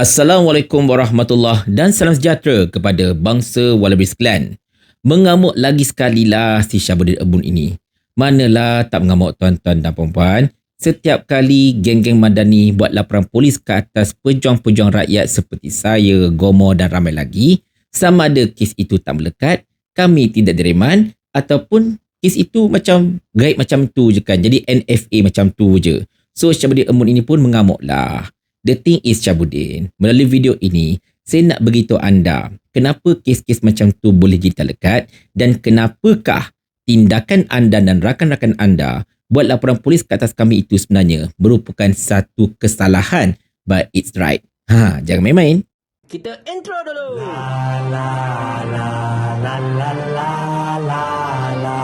Assalamualaikum warahmatullahi dan salam sejahtera kepada bangsa Wallabies Clan. Mengamuk lagi sekali lah si Syabuddin Ebun ini. Manalah tak mengamuk tuan-tuan dan puan-puan. Setiap kali geng-geng madani buat laporan polis ke atas pejuang-pejuang rakyat seperti saya, Gomo dan ramai lagi, sama ada kes itu tak melekat, kami tidak direman ataupun kes itu macam gaib macam tu je kan. Jadi NFA macam tu je. So Syabuddin Emun ini pun mengamuk lah. The thing is Syabudin, melalui video ini, saya nak beritahu anda kenapa kes-kes macam tu boleh jadi lekat dan kenapakah tindakan anda dan rakan-rakan anda buat laporan polis ke atas kami itu sebenarnya merupakan satu kesalahan but it's right. Ha, jangan main-main. Kita intro dulu. La la la la la la la la.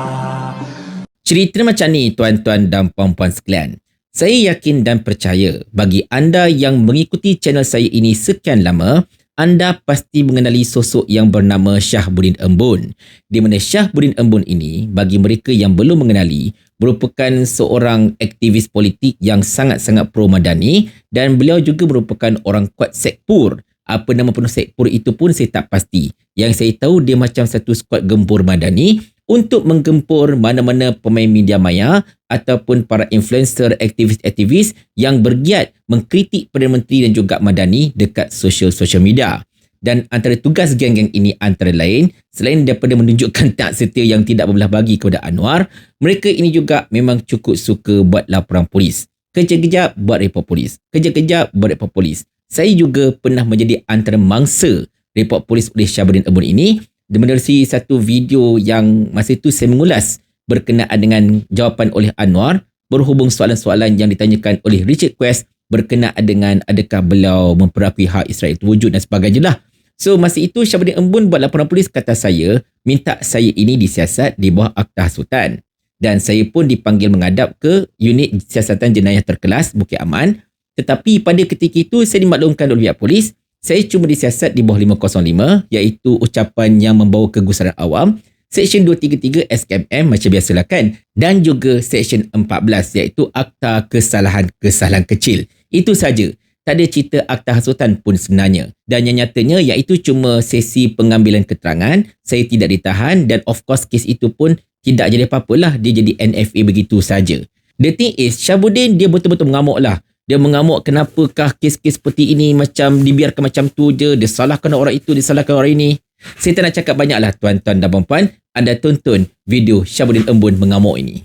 Cerita macam ni tuan-tuan dan puan-puan sekalian. Saya yakin dan percaya bagi anda yang mengikuti channel saya ini sekian lama, anda pasti mengenali sosok yang bernama Syah Budin Embun. Di mana Syah Budin Embun ini, bagi mereka yang belum mengenali, merupakan seorang aktivis politik yang sangat-sangat pro-madani dan beliau juga merupakan orang kuat sekpur. Apa nama penuh sekpur itu pun saya tak pasti. Yang saya tahu dia macam satu skuad gempur madani untuk menggempur mana-mana pemain media maya ataupun para influencer aktivis-aktivis yang bergiat mengkritik Perdana Menteri dan juga Madani dekat social-social media. Dan antara tugas geng-geng ini antara lain, selain daripada menunjukkan tak setia yang tidak berbelah bagi kepada Anwar, mereka ini juga memang cukup suka buat laporan polis. Kejap-kejap buat report polis. Kejap-kejap buat report polis. Saya juga pernah menjadi antara mangsa report polis oleh Syabudin Ebun ini menerusi satu video yang masa itu saya mengulas berkenaan dengan jawapan oleh Anwar berhubung soalan-soalan yang ditanyakan oleh Richard Quest berkenaan dengan adakah beliau memperakui hak Israel itu wujud dan sebagainya lah. So masa itu Syabudin Embun buat laporan polis kata saya minta saya ini disiasat di bawah Akta Sultan. Dan saya pun dipanggil menghadap ke unit siasatan jenayah terkelas Bukit Aman. Tetapi pada ketika itu saya dimaklumkan oleh pihak polis saya cuma disiasat di bawah 505 iaitu ucapan yang membawa kegusaran awam Seksyen 233 SKMM macam biasalah kan dan juga Seksyen 14 iaitu Akta Kesalahan-Kesalahan Kecil. Itu saja. Tak ada cerita Akta Hasutan pun sebenarnya. Dan yang nyatanya iaitu cuma sesi pengambilan keterangan, saya tidak ditahan dan of course kes itu pun tidak jadi apa-apalah dia jadi NFA begitu saja. The thing is, Syabudin dia betul-betul mengamuk lah dia mengamuk kenapakah kes-kes seperti ini macam dibiarkan macam tu je dia salahkan orang itu dia salahkan orang ini saya tak nak cakap banyak lah tuan-tuan dan puan-puan anda tonton video Syabudin Embun mengamuk ini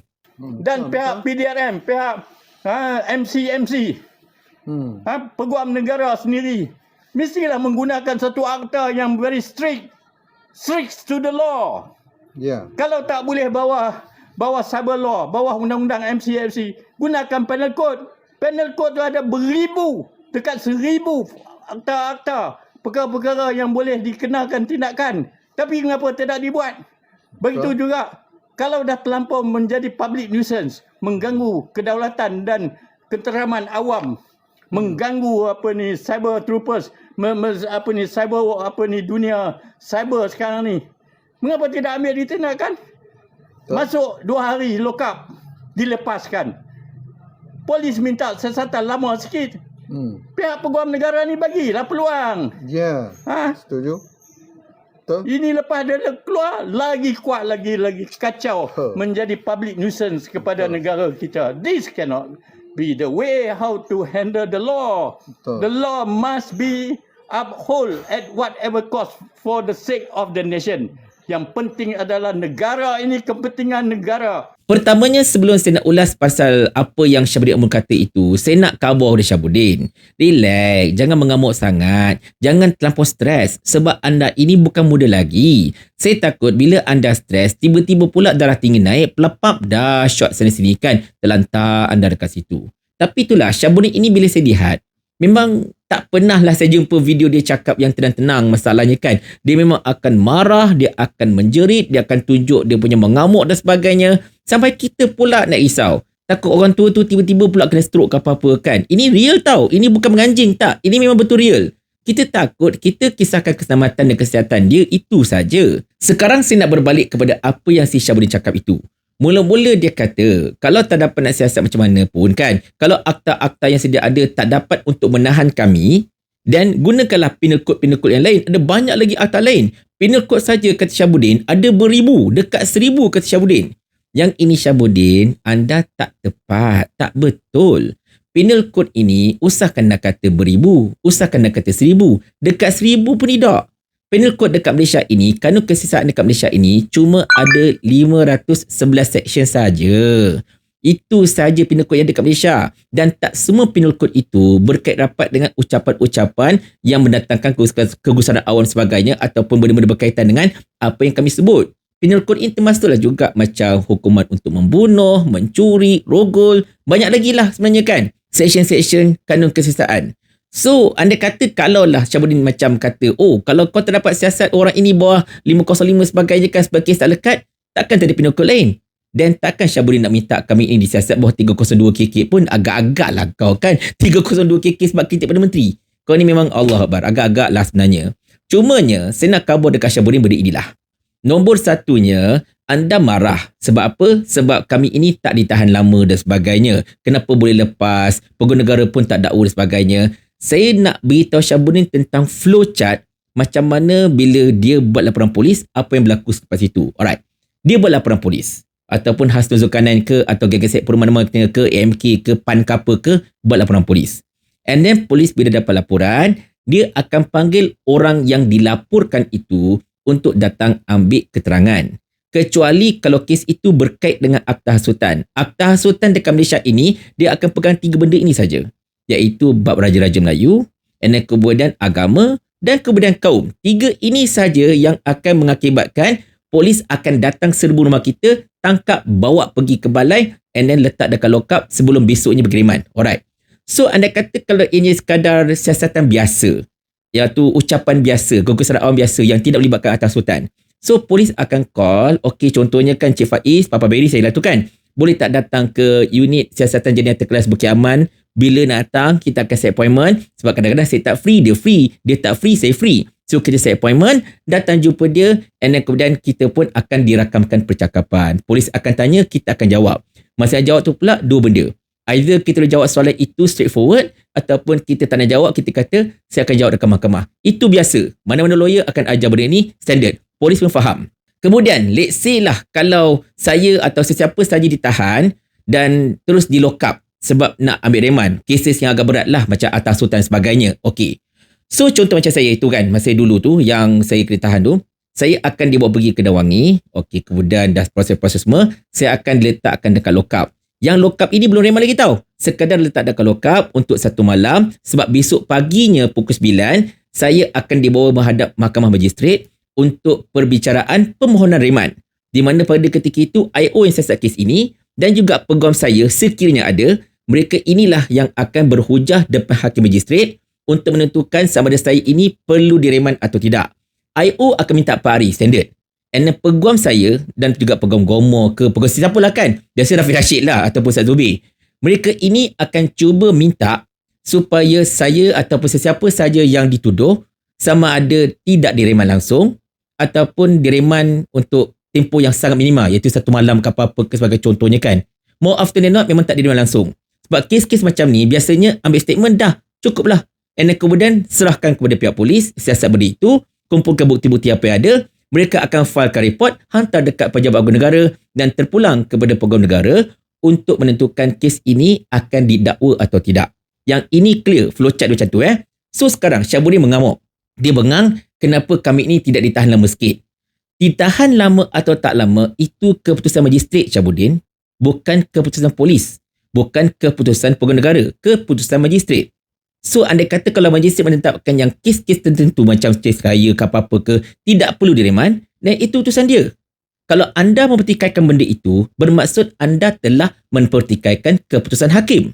dan pihak PDRM, pihak ha, MC-MC, Hmm. ha, peguam negara sendiri, mestilah menggunakan satu akta yang very strict, strict to the law. Ya. Kalau tak boleh bawah bawah cyber law, bawah undang-undang MC-MC, gunakan penal code. Penal code tu ada beribu, dekat seribu akta-akta, perkara-perkara yang boleh dikenakan tindakan. Tapi mengapa tidak dibuat? Begitu Betul. juga kalau dah terlampau menjadi public nuisance, mengganggu kedaulatan dan keteraman awam, mengganggu apa ni cyber troopers, me, me, apa ni cyber apa ni dunia cyber sekarang ni. Mengapa tidak ambil ditindakan? Masuk dua hari lock up, dilepaskan. Polis minta siasatan lama sikit. Hmm. Pihak peguam negara ni bagilah peluang. Ya. Ha? Setuju? Betul? Ini lepas dia keluar lagi kuat lagi lagi kacau Huh. menjadi public nuisance kepada Betul. negara kita. This cannot be the way how to handle the law. Betul. The law must be uphold at whatever cost for the sake of the nation. Yang penting adalah negara ini kepentingan negara. Pertamanya sebelum saya nak ulas pasal apa yang Syabudin Amun kata itu, saya nak khabar dari Syabudin. Relax, jangan mengamuk sangat. Jangan terlampau stres sebab anda ini bukan muda lagi. Saya takut bila anda stres, tiba-tiba pula darah tinggi naik, pelepap dah shot sana sini kan, terlantar anda dekat situ. Tapi itulah, Syabudin ini bila saya lihat, memang tak pernahlah saya jumpa video dia cakap yang tenang-tenang masalahnya kan. Dia memang akan marah, dia akan menjerit, dia akan tunjuk dia punya mengamuk dan sebagainya. Sampai kita pula nak risau. Takut orang tua tu tiba-tiba pula kena stroke ke apa-apa kan. Ini real tau. Ini bukan menganjing tak. Ini memang betul real. Kita takut kita kisahkan keselamatan dan kesihatan dia itu saja. Sekarang saya nak berbalik kepada apa yang si Syabudin cakap itu. Mula-mula dia kata, kalau tak dapat nak siasat macam mana pun kan, kalau akta-akta yang sedia ada tak dapat untuk menahan kami, Dan gunakanlah penal code-penal code yang lain. Ada banyak lagi akta lain. Penal code saja kata Syabudin ada beribu. Dekat seribu kata Syabudin. Yang ini Syabudin, anda tak tepat. Tak betul. Penal code ini usahakan nak kata beribu. Usahakan nak kata seribu. Dekat seribu pun tidak. Code dekat Malaysia ini, kanun kesisaan dekat Malaysia ini cuma ada 511 section saja. Itu penal code yang dekat Malaysia. Dan tak semua code itu berkait rapat dengan ucapan-ucapan yang mendatangkan kegusaran awam sebagainya ataupun benda-benda berkaitan dengan apa yang kami sebut. Code ini termasuklah juga macam hukuman untuk membunuh, mencuri, rogol. Banyak lagi lah sebenarnya kan. Section-section kanun kesisaan. So, anda kata kalaulah Syabudin macam kata, oh, kalau kau terdapat siasat orang ini bawah 505 sebagainya kan sebagai tak lekat, takkan tak ada pinokol lain. Dan takkan Syabudin nak minta kami ini disiasat bawah 302 KK pun agak-agak lah kau kan. 302 KK sebab kita pada menteri. Kau ni memang Allah Akbar. Agak-agak lah sebenarnya. Cumanya, saya nak kabur dekat Syabudin benda inilah. Nombor satunya, anda marah. Sebab apa? Sebab kami ini tak ditahan lama dan sebagainya. Kenapa boleh lepas? Pegawai negara pun tak dakwa dan sebagainya saya nak beritahu Syabudin tentang flowchart macam mana bila dia buat laporan polis, apa yang berlaku selepas itu. Alright. Dia buat laporan polis. Ataupun Hasnul Zulkarnain ke, atau Gegesek Perumahan ke, AMK ke, PAN ke ke, buat laporan polis. And then polis bila dapat laporan, dia akan panggil orang yang dilaporkan itu untuk datang ambil keterangan. Kecuali kalau kes itu berkait dengan akta hasutan. Akta hasutan dekat Malaysia ini, dia akan pegang tiga benda ini saja iaitu bab Raja-Raja Melayu, dan kemudian agama dan kemudian kaum. Tiga ini saja yang akan mengakibatkan polis akan datang serbu rumah kita, tangkap, bawa pergi ke balai and then letak dekat lokap sebelum besoknya berkiriman. Alright. So anda kata kalau ini sekadar siasatan biasa, iaitu ucapan biasa, kegusaran awam biasa yang tidak melibatkan atas sultan. So polis akan call, okey contohnya kan Cik Faiz, Papa Berry saya lah tu kan. Boleh tak datang ke unit siasatan jenayah terkelas Bukit Aman bila nak datang kita akan set appointment. Sebab kadang-kadang saya tak free dia free. Dia tak free saya free. So kita set appointment datang jumpa dia and then kemudian kita pun akan dirakamkan percakapan. Polis akan tanya kita akan jawab. Masa jawab tu pula dua benda. Either kita boleh jawab soalan itu straightforward ataupun kita tak nak jawab kita kata saya akan jawab dekat mahkamah. Itu biasa. Mana-mana lawyer akan ajar benda ni standard. Polis pun faham. Kemudian let's say lah kalau saya atau sesiapa saja ditahan dan terus di lock up sebab nak ambil reman. Keses yang agak berat lah macam atas sultan sebagainya. Okey. So contoh macam saya itu kan masa dulu tu yang saya kena tahan tu. Saya akan dibawa pergi ke Dawangi. Okey kemudian dah proses-proses semua. Saya akan diletakkan dekat lokap. Yang lokap ini belum reman lagi tau. Sekadar letak dekat lokap untuk satu malam. Sebab besok paginya pukul 9. Saya akan dibawa menghadap mahkamah magistrat untuk perbicaraan permohonan reman. Di mana pada ketika itu IO yang siasat kes ini dan juga peguam saya sekiranya ada mereka inilah yang akan berhujah depan hakim magistrat untuk menentukan sama ada saya ini perlu direman atau tidak. IO akan minta 4 hari standard. And then peguam saya dan juga peguam Gomo ke peguam siapa lah kan. Biasa Rafiq Rashid lah ataupun Ustaz Zubi. Mereka ini akan cuba minta supaya saya ataupun sesiapa saja yang dituduh sama ada tidak direman langsung ataupun direman untuk tempoh yang sangat minima iaitu satu malam ke apa-apa sebagai contohnya kan. More often than not memang tak direman langsung. Sebab kes-kes macam ni biasanya ambil statement dah cukup lah. And then kemudian serahkan kepada pihak polis siasat benda itu, kumpulkan bukti-bukti apa yang ada, mereka akan filekan report, hantar dekat pejabat agung negara dan terpulang kepada pegawai negara untuk menentukan kes ini akan didakwa atau tidak. Yang ini clear, flowchart dia macam tu eh. So sekarang Syabudin mengamuk. Dia bengang kenapa kami ini tidak ditahan lama sikit. Ditahan lama atau tak lama itu keputusan magistrat Syabudin, bukan keputusan polis bukan keputusan pegawai negara, keputusan magistrat. So, anda kata kalau magistrat menetapkan yang kes-kes tertentu macam kes raya ke apa-apa ke tidak perlu direman, dan itu utusan dia. Kalau anda mempertikaikan benda itu, bermaksud anda telah mempertikaikan keputusan hakim.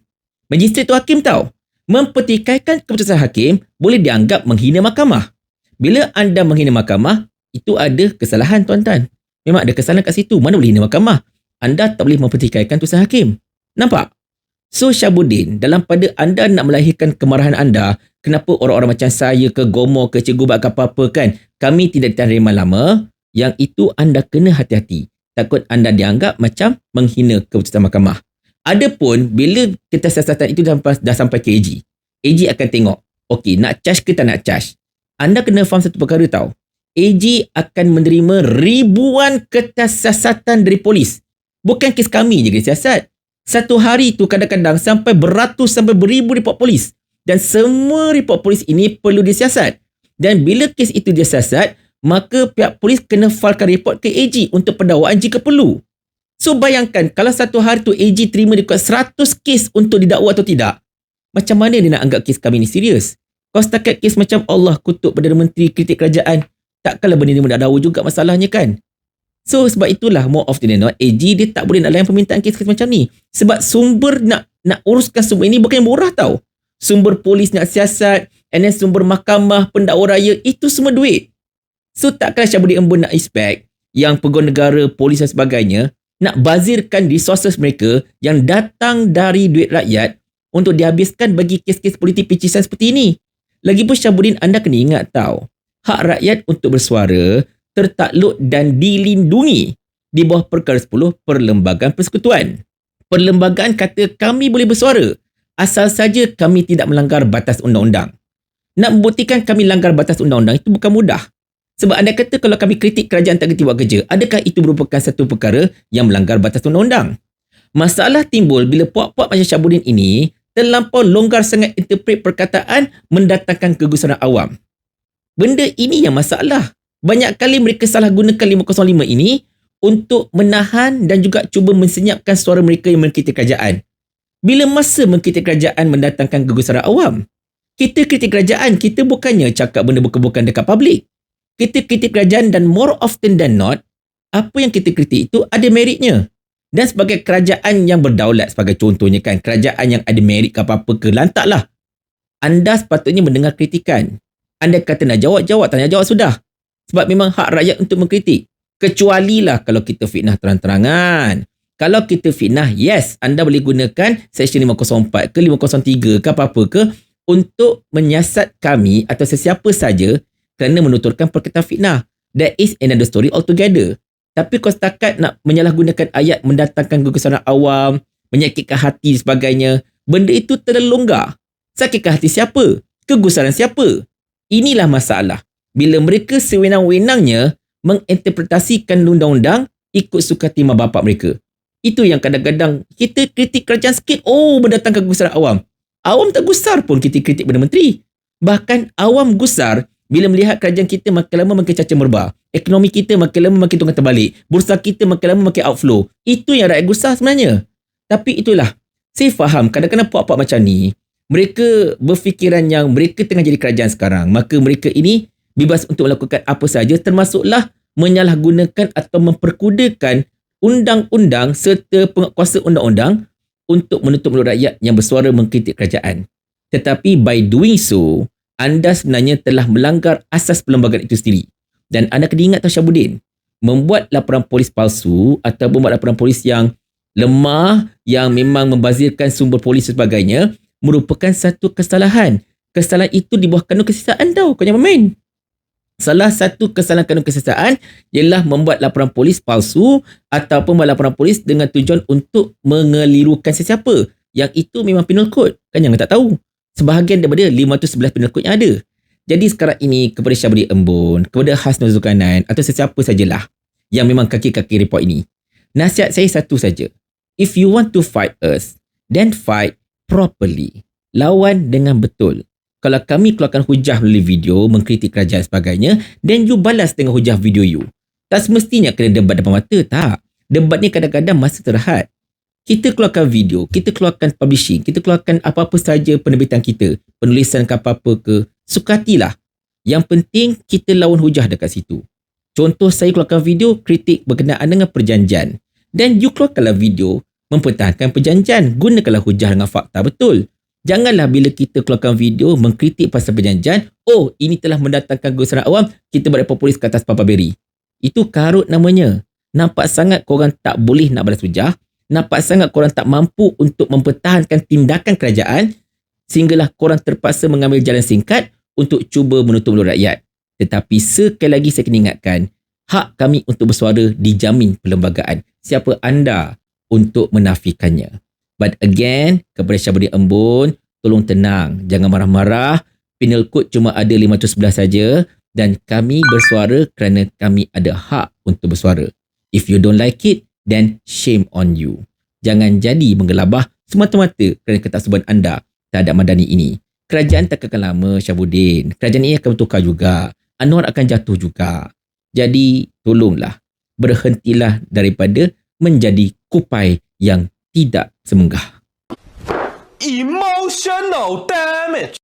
Magistrat tu hakim tahu. Mempertikaikan keputusan hakim boleh dianggap menghina mahkamah. Bila anda menghina mahkamah, itu ada kesalahan tuan-tuan. Memang ada kesalahan kat situ. Mana boleh hina mahkamah? Anda tak boleh mempertikaikan keputusan hakim. Nampak? So Syabudin, dalam pada anda nak melahirkan kemarahan anda, kenapa orang-orang macam saya ke Gomo ke Cikgu Bat ke apa-apa kan, kami tidak diterima lama, yang itu anda kena hati-hati. Takut anda dianggap macam menghina keputusan mahkamah. Adapun bila kita siasatan itu dah, dah sampai ke AG, AG akan tengok Okey, nak charge ke tak nak charge? Anda kena faham satu perkara tau. AG akan menerima ribuan kertas siasatan dari polis. Bukan kes kami je kes siasat. Satu hari tu kadang-kadang sampai beratus sampai beribu report polis. Dan semua report polis ini perlu disiasat. Dan bila kes itu disiasat, maka pihak polis kena filekan report ke AG untuk pendakwaan jika perlu. So bayangkan kalau satu hari tu AG terima dekat 100 kes untuk didakwa atau tidak. Macam mana dia nak anggap kes kami ni serius? Kalau setakat kes macam Allah kutuk Perdana Menteri kritik kerajaan, takkanlah benda ni mendakwa juga masalahnya kan? So sebab itulah more often than not AG dia tak boleh nak layan permintaan kes-kes macam ni. Sebab sumber nak nak uruskan semua ini bukan murah tau. Sumber polis nak siasat, and then sumber mahkamah, pendakwa raya, itu semua duit. So takkan Syabudi Embun nak expect yang pegawai negara, polis dan sebagainya nak bazirkan resources mereka yang datang dari duit rakyat untuk dihabiskan bagi kes-kes politik picisan seperti ini. Lagipun Syabudin anda kena ingat tahu, hak rakyat untuk bersuara tertakluk dan dilindungi di bawah perkara 10 Perlembagaan Persekutuan. Perlembagaan kata kami boleh bersuara asal saja kami tidak melanggar batas undang-undang. Nak membuktikan kami langgar batas undang-undang itu bukan mudah. Sebab anda kata kalau kami kritik kerajaan tak kerti buat kerja, adakah itu merupakan satu perkara yang melanggar batas undang-undang? Masalah timbul bila puak-puak macam Syabudin ini terlampau longgar sangat interpret perkataan mendatangkan kegusaran awam. Benda ini yang masalah. Banyak kali mereka salah gunakan 505 ini untuk menahan dan juga cuba mensenyapkan suara mereka yang mengkritik kerajaan. Bila masa mengkritik kerajaan mendatangkan kegusaran awam? Kita kritik kerajaan, kita bukannya cakap benda bukan-bukan dekat publik kita kritik kerajaan dan more often than not, apa yang kita kritik itu ada meritnya. Dan sebagai kerajaan yang berdaulat sebagai contohnya kan, kerajaan yang ada merit ke apa-apa ke, lantaklah. Anda sepatutnya mendengar kritikan. Anda kata nak jawab, jawab. Tanya jawab sudah. Sebab memang hak rakyat untuk mengkritik. Kecualilah kalau kita fitnah terang-terangan. Kalau kita fitnah, yes, anda boleh gunakan Section 504 ke 503 ke apa-apa ke untuk menyiasat kami atau sesiapa saja kerana menuturkan perkataan fitnah. That is another story altogether. Tapi kau setakat nak menyalahgunakan ayat mendatangkan kekesanan awam, menyakitkan hati dan sebagainya, benda itu terlalu longgar. Sakitkan hati siapa? Kegusaran siapa? Inilah masalah. Bila mereka sewenang-wenangnya menginterpretasikan undang-undang ikut suka timah bapak mereka. Itu yang kadang-kadang kita kritik kerajaan sikit, oh mendatangkan kegusaran awam. Awam tak gusar pun kita kritik Perdana Menteri. Bahkan awam gusar bila melihat kerajaan kita makin lama makin caca merbah. Ekonomi kita makin lama makin tunggal terbalik. Bursa kita makin lama makin outflow. Itu yang rakyat gusar sebenarnya. Tapi itulah. Saya faham kadang-kadang puak-puak macam ni. Mereka berfikiran yang mereka tengah jadi kerajaan sekarang. Maka mereka ini bebas untuk melakukan apa sahaja termasuklah menyalahgunakan atau memperkudakan undang-undang serta penguasa undang-undang untuk menutup mulut rakyat yang bersuara mengkritik kerajaan. Tetapi by doing so, anda sebenarnya telah melanggar asas perlembagaan itu sendiri. Dan anda kena ingat Syabudin, membuat laporan polis palsu atau membuat laporan polis yang lemah, yang memang membazirkan sumber polis dan sebagainya, merupakan satu kesalahan. Kesalahan itu di bawah kanun kesisaan tau. Kau jangan main. Salah satu kesalahan kanun kesisaan ialah membuat laporan polis palsu ataupun membuat laporan polis dengan tujuan untuk mengelirukan sesiapa. Yang itu memang penal code. Kan jangan tak tahu sebahagian daripada 511 penal kod yang ada. Jadi sekarang ini kepada Syabri Embun, kepada Hasnul Zulkarnain atau sesiapa sajalah yang memang kaki-kaki report ini. Nasihat saya satu saja. If you want to fight us, then fight properly. Lawan dengan betul. Kalau kami keluarkan hujah melalui video, mengkritik kerajaan sebagainya, then you balas dengan hujah video you. Tak semestinya kena debat depan mata, tak. Debat ni kadang-kadang masa terhad kita keluarkan video, kita keluarkan publishing, kita keluarkan apa-apa saja penerbitan kita, penulisan ke apa-apa ke, sukatilah. Yang penting kita lawan hujah dekat situ. Contoh saya keluarkan video kritik berkenaan dengan perjanjian. Dan you keluarkanlah video mempertahankan perjanjian. Gunakanlah hujah dengan fakta betul. Janganlah bila kita keluarkan video mengkritik pasal perjanjian, oh ini telah mendatangkan kegusaran awam, kita buat populis ke atas Papa Berry. Itu karut namanya. Nampak sangat korang tak boleh nak balas hujah, nampak sangat korang tak mampu untuk mempertahankan tindakan kerajaan sehinggalah korang terpaksa mengambil jalan singkat untuk cuba menutup mulut rakyat. Tetapi sekali lagi saya kena ingatkan, hak kami untuk bersuara dijamin perlembagaan. Siapa anda untuk menafikannya? But again, kepada Syabudi Embun, tolong tenang. Jangan marah-marah. Penal code cuma ada 511 saja dan kami bersuara kerana kami ada hak untuk bersuara. If you don't like it, then shame on you. Jangan jadi menggelabah semata-mata kerana ketaksuban anda terhadap Madani ini. Kerajaan tak akan lama, Syabuddin. Kerajaan ini akan bertukar juga. Anwar akan jatuh juga. Jadi, tolonglah. Berhentilah daripada menjadi kupai yang tidak semenggah. Emotional damage.